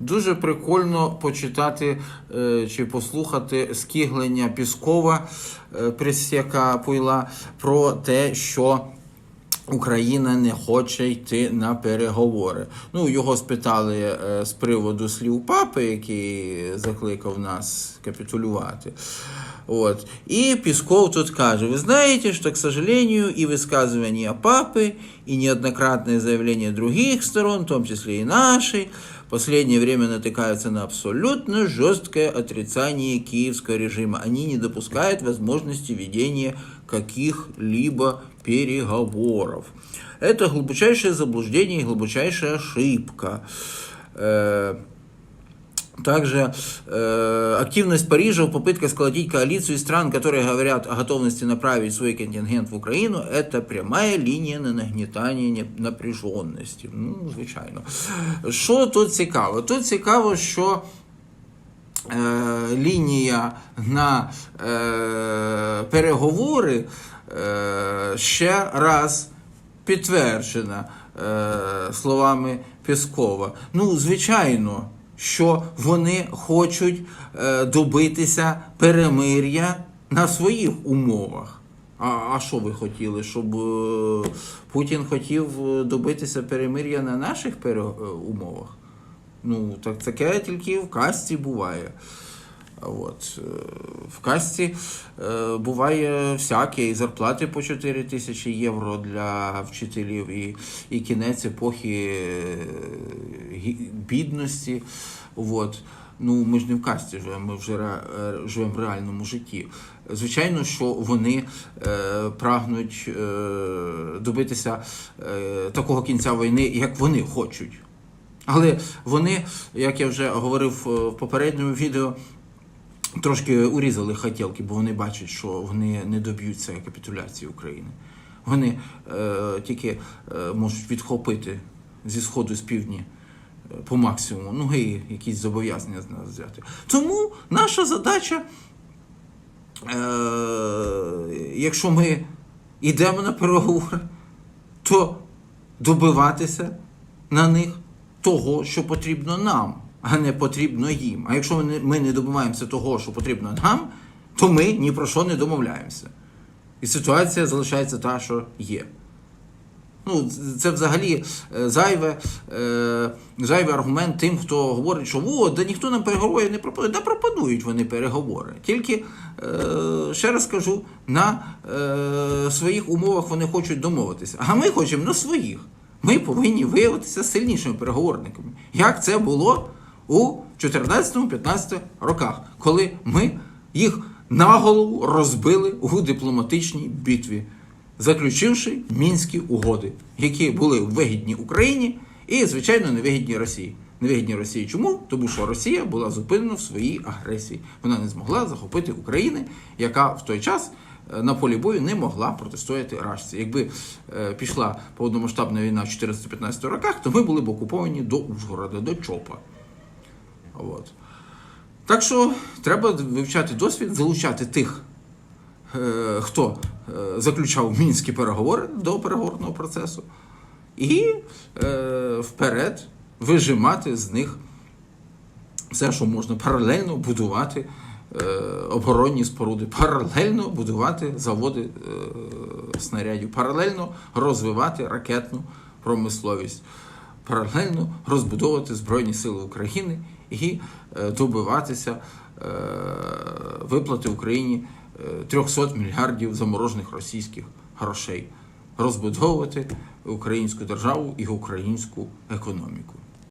дуже прикольно почитати е, чи послухати скиглення Піскова е, пресяка Пуйла про те, що. Україна не хоче йти на переговори. Ну, його спитали е, з приводу слів папи, який закликав нас капітулювати. Вот. И Песков тут каже, вы знаете, что, к сожалению, и высказывания папы, и неоднократные заявления других сторон, в том числе и нашей, последнее время натыкаются на абсолютно жесткое отрицание киевского режима. Они не допускают возможности ведения каких-либо переговоров. Это глубочайшее заблуждение и глубочайшая ошибка. Э, также э, активность Парижа в попытке сколотить коалицию из стран, которые говорят о готовности направить свой контингент в Украину, это прямая линия на нагнетання не- напряженості. Ну, звичайно. Що тут цікаво? Тут цікаво, що е, лінія на е, переговори е, ще раз підтверджена е, словами Пескова. Ну, звичайно, що вони хочуть е, добитися перемир'я на своїх умовах. А, що ви хотіли? Щоб е, Путін хотів е, добитися перемир'я на наших умовах? Ну, так таке тільки в касті буває. От. В касті буває всяке, і зарплати по 4 тисячі євро для вчителів, і, і кінець епохи бідності. От. Ну, ми ж не в касті живемо, ми вже е, живемо в реальному житті. Звичайно, що вони е, прагнуть е, добитися е, такого кінця війни, як вони хочуть. Але вони, як я вже говорив е, в попередньому відео, трошки урізали хотілки, бо вони бачать, що вони не доб'ються капітуляції України. Вони е, тільки е, можуть відхопити зі сходу з півдні по максимуму, ну і якісь зобов'язання з нас взяти. Тому наша задача, е, якщо ми йдемо на переговори, то добиватися на них того, що потрібно нам, а не потрібно їм. А якщо ми не, добиваємося того, що потрібно нам, то ми ні про що не домовляємося. І ситуація залишається та, що є. Ну, це взагалі е, зайве, е, зайвий аргумент тим, хто говорить, що о, да ніхто нам переговорів не пропонує. Да пропонують вони переговори. Тільки, е, ще раз кажу, на е, своїх умовах вони хочуть домовитися. А ми хочемо на своїх. Ми повинні виявитися сильнішими переговорниками. Як це було у 14-15 роках, коли ми їх наголову розбили у дипломатичній битві заключивши мінські угоди, які були вигідні Україні і, звичайно, невигідні Росії. Невигідні Росії чому? Тому що Росія була зупинена в своїй агресії. Вона не змогла захопити України, яка в той час е, на полі бою не могла протистояти Рашці. Якби е, пішла повномасштабна війна в 14-15 роках, то ми були б окуповані до Ужгорода, до Чопа. От. Так що треба вивчати досвід, залучати тих хто е, заключав мінські переговори до переговорного процесу, і е, вперед вижимати з них все, що можна паралельно будувати е, оборонні споруди, паралельно будувати заводи е, снарядів, паралельно розвивати ракетну промисловість, паралельно розбудовувати Збройні Сили України і е, добиватися е, виплати Україні е, 300 мільярдів заморожених російських грошей, розбудовувати українську державу і українську економіку.